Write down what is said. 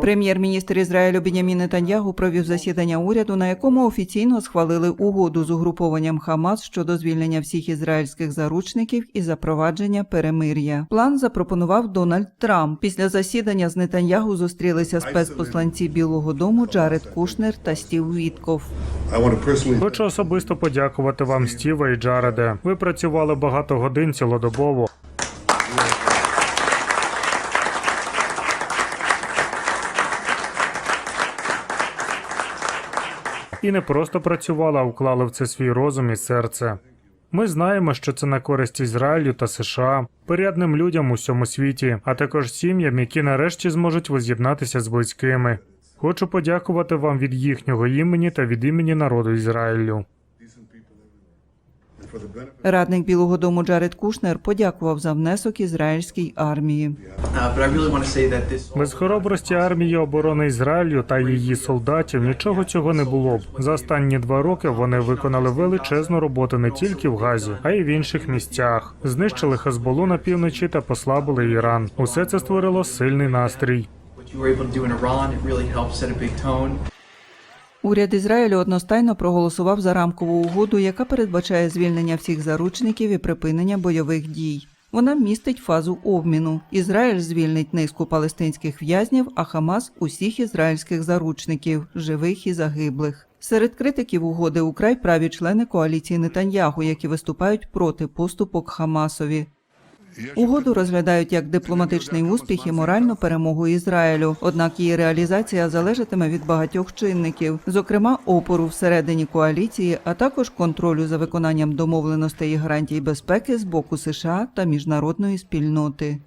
Прем'єр-міністр Ізраїлю Бенямін Нетаньягу провів засідання уряду, на якому офіційно схвалили угоду з угрупованням Хамас щодо звільнення всіх ізраїльських заручників і запровадження перемир'я. План запропонував Дональд Трамп. Після засідання з Нетаньягу зустрілися спецпосланці Білого Дому Джаред Кушнер та Стів Вітков. Хочу особисто подякувати вам, Стіве і Джареде. Ви працювали багато годин цілодобово. І не просто працювали, а вклали в це свій розум і серце. Ми знаємо, що це на користь Ізраїлю та США, порядним людям у всьому світі, а також сім'ям, які нарешті зможуть воз'єднатися з близькими. Хочу подякувати вам від їхнього імені та від імені народу Ізраїлю. Радник Білого Дому Джаред Кушнер подякував за внесок ізраїльській армії. Без хоробрості армії оборони Ізраїлю та її солдатів нічого цього не було б. За останні два роки вони виконали величезну роботу не тільки в Газі, а й в інших місцях. Знищили Хезболу на півночі та послабили Іран. Усе це створило сильний настрій. Уряд Ізраїлю одностайно проголосував за рамкову угоду, яка передбачає звільнення всіх заручників і припинення бойових дій. Вона містить фазу обміну. Ізраїль звільнить низку палестинських в'язнів, а Хамас усіх ізраїльських заручників, живих і загиблих. Серед критиків угоди украй праві члени коаліції Нетаньягу, які виступають проти поступок Хамасові. Угоду розглядають як дипломатичний успіх і моральну перемогу Ізраїлю. Однак її реалізація залежатиме від багатьох чинників, зокрема опору всередині коаліції, а також контролю за виконанням домовленостей і гарантій безпеки з боку США та міжнародної спільноти.